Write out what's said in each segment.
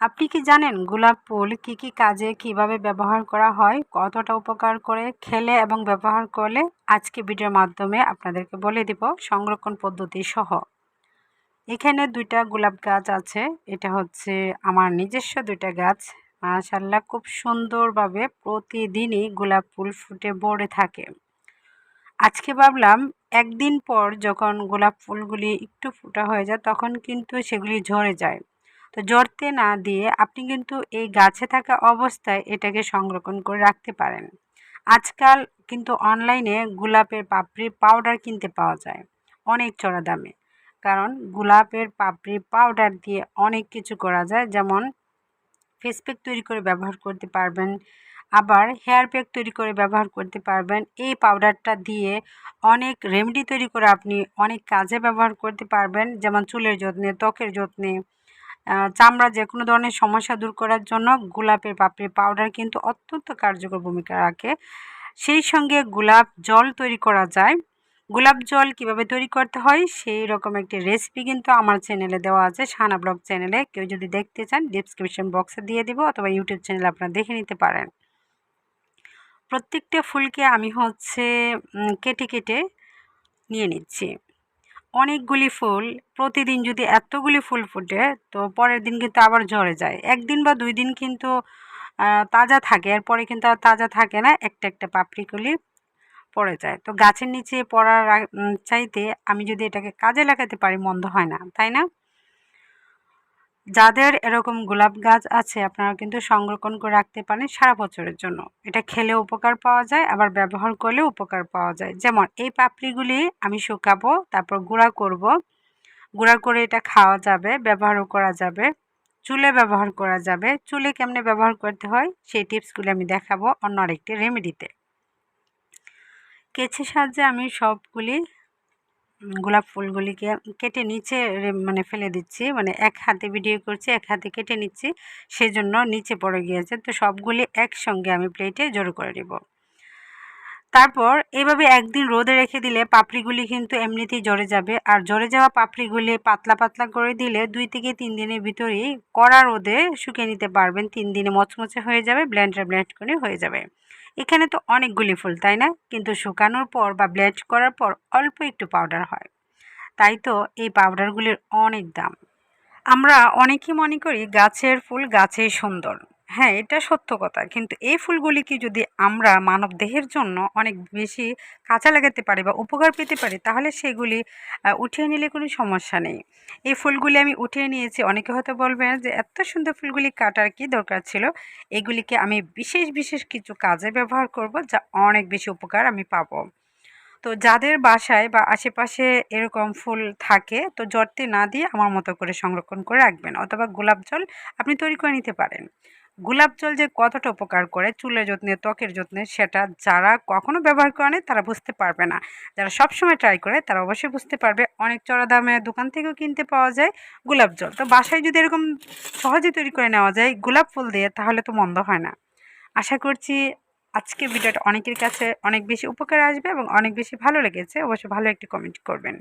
আপনি কি জানেন গোলাপ ফুল কী কী কাজে কীভাবে ব্যবহার করা হয়, কতটা উপকার করে খেলে এবং ব্যবহার করলে? আজকে ভিডিওর মাধ্যমে আপনাদেরকে বলে দিব সংরক্ষণ পদ্ধতি সহ। এখানে দুইটা গোলাপ গাছ আছে, এটা হচ্ছে আমার নিজস্ব দুইটা গাছ। মাশাল্লাহ খুব সুন্দরভাবে প্রতিদিনই গোলাপ ফুল ফুটে ভরে থাকে। আজকে ভাবলাম, একদিন পর যখন গোলাপ ফুলগুলি একটু ফুটা হয়ে যায়, তখন কিন্তু সেগুলি ঝরে যায়। তো জড়তে না দিয়ে আপনি কিন্তু এই গাছে থাকা অবস্থায় এটাকে সংরক্ষণ করে রাখতে পারেন। আজকাল কিন্তু অনলাইনে গোলাপের পাপড়ি পাউডার কিনতে পাওয়া যায়, অনেক চড়া দামে। কারণ গোলাপের পাপড়ি পাউডার দিয়ে অনেক কিছু করা যায়, যেমন ফেস প্যাক তৈরি করে ব্যবহার করতে পারবেন, আবার হেয়ার প্যাক তৈরি করে ব্যবহার করতে পারবেন। এই পাউডারটা দিয়ে অনেক রেমেডি তৈরি করে আপনি অনেক কাজে ব্যবহার করতে পারবেন, যেমন চুলের যত্নে, ত্বকের যত্নে চামড়া যে কোনো ধরনের সমস্যা দূর করার জন্য গোলাপের পাপড়ি পাউডার কিন্তু অত্যন্ত কার্যকর ভূমিকা রাখে। সেই সঙ্গে গোলাপ জল তৈরি করা যায়। গোলাপ জল কীভাবে তৈরি করতে হয় সেই রকম একটি রেসিপি কিন্তু আমার চ্যানেলে দেওয়া আছে। সানা ব্লগ চ্যানেলে কেউ যদি দেখতে চান ডিসক্রিপশন বক্সে দিয়ে দিব অথবা ইউটিউব চ্যানেলে আপনারা দেখে নিতে পারেন। প্রত্যেকটা ফুলকে আমি হচ্ছে কেটে কেটে নিয়ে নিচ্ছি। অনেকগুলি ফুল, প্রতিদিন যদি এতগুলি ফুল ফুটে, তো পরের দিন কিন্তু আবার ঝরে যায়। একদিন বা দুই দিন কিন্তু তাজা থাকে, এরপরে কিন্তু আর তাজা থাকে না, একটা একটা পাপড়িগুলি পড়ে যায়। তো গাছের নিচে পড়ার চাইতে আমি যদি এটাকে কাজে লাগাতে পারি, মন্দ হয় না, তাই না? যাদের এরকম গোলাপ গাছ আছে, আপনারা কিন্তু সংরক্ষণ করে রাখতে পারেন সারা বছরের জন্য। এটা খেলে উপকার পাওয়া যায়, আবার ব্যবহার করলেও উপকার পাওয়া যায়। যেমন এই পাপড়িগুলি আমি শুকাবো, তারপর গুঁড়া করব। গুঁড়া করে এটা খাওয়া যাবে, ব্যবহারও করা যাবে। চুলে ব্যবহার করা যাবে। চুলে কেমনে ব্যবহার করতে হয়, সেই টিপসগুলি আমি দেখাবো অন্য আরেকটি রেমেডিতে। কেছে সাহায্যে আমি সবগুলি গোলাপ ফুলগুলিকে কেটে নিচে মানে ফেলে দিচ্ছি। মানে এক হাতে ভিডিও করছি, এক হাতে কেটে নিচ্ছি। সেজন্য নিচে পড়ে গিয়েছে। তো সবগুলি একসঙ্গে আমি প্লেটে জড়ো করে দেব তারপর এভাবে একদিন রোদে রেখে দিলে পাপড়িগুলি কিন্তু এমনিতেই জড়ে যাবে। আর জড়ে যাওয়া পাপড়িগুলি পাতলা পাতলা করে দিলে দুই থেকে তিন দিনের ভিতরেই কড়া রোদে শুকিয়ে নিতে পারবেন। তিন দিনে মচমচে হয়ে যাবে ব্লেন্ডার ব্লেন্ড করে হয়ে যাবে। এখানে তো অনেকগুলি ফুল, তাই না? কিন্তু শুকানোর পর বা ব্লেন্ড করার পর অল্প একটু পাউডার হয়। তাই তো এই পাউডারগুলির অনেক দাম। আমরা অনেকেই মনে করি গাছের ফুল গাছেই সুন্দর। হ্যাঁ এটা সত্য কথা। কিন্তু এই ফুলগুলিকে যদি আমরা মানব দেহের জন্য অনেক বেশি কাঁচা লাগাতে পারি বা উপকার পেতে পারি, তাহলে সেগুলি উঠিয়ে নিলে কোনো সমস্যা নেই। এই ফুলগুলি আমি উঠিয়ে নিয়েছি। অনেকে হয়তো বলবেন যে, এত সুন্দর ফুলগুলি কাটার কি দরকার ছিল? এগুলিকে আমি বিশেষ বিশেষ কিছু কাজে ব্যবহার করব যা অনেক বেশি উপকার আমি পাবো। তো যাদের বাসায় বা আশেপাশে এরকম ফুল থাকে, তো জর্তে না দিয়ে আমার মতো করে সংরক্ষণ করে রাখবেন। অথবা গোলাপ জল আপনি তৈরি করে নিতে পারেন। গোলাপ জল যে কতটা উপকার করে, চুলের যত্নে, ত্বকের যত্নে, সেটা যারা কখনো ব্যবহার করে তারা বুঝতে পারবে না। যারা সব সময় ট্রাই করে, তারা অবশ্যই বুঝতে পারবে। অনেক চড়া দামে দোকান থেকেও কিনতে পাওয়া যায় গোলাপ জল। তো বাসায় যদি এরকম সহজে তৈরি করে নেওয়া যায় গোলাপ ফুল দিয়ে, তাহলে তো মন্দ হয় না। আশা করছি আজকে ভিডিওটা অনেকের কাছে অনেক বেশি উপকার আসবে এবং অনেক বেশি ভালো লেগেছে। অবশ্যই ভালো একটি কমেন্ট করবেন।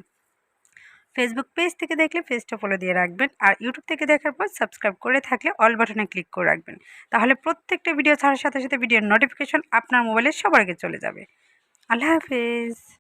ফেসবুক পেজ থেকে দেখলে পেজটা ফলো দিয়ে রাখবেন আর ইউটিউব থেকে দেখার পর সাবস্ক্রাইব করে থাকলে অল বাটনে ক্লিক করে রাখবেন। তাহলে প্রত্যেকটা ভিডিও ছাড়ার সাথে সাথে ভিডিওর নোটিফিকেশন আপনার মোবাইলে সবার আগে চলে যাবে। আল্লাহ হাফেজ।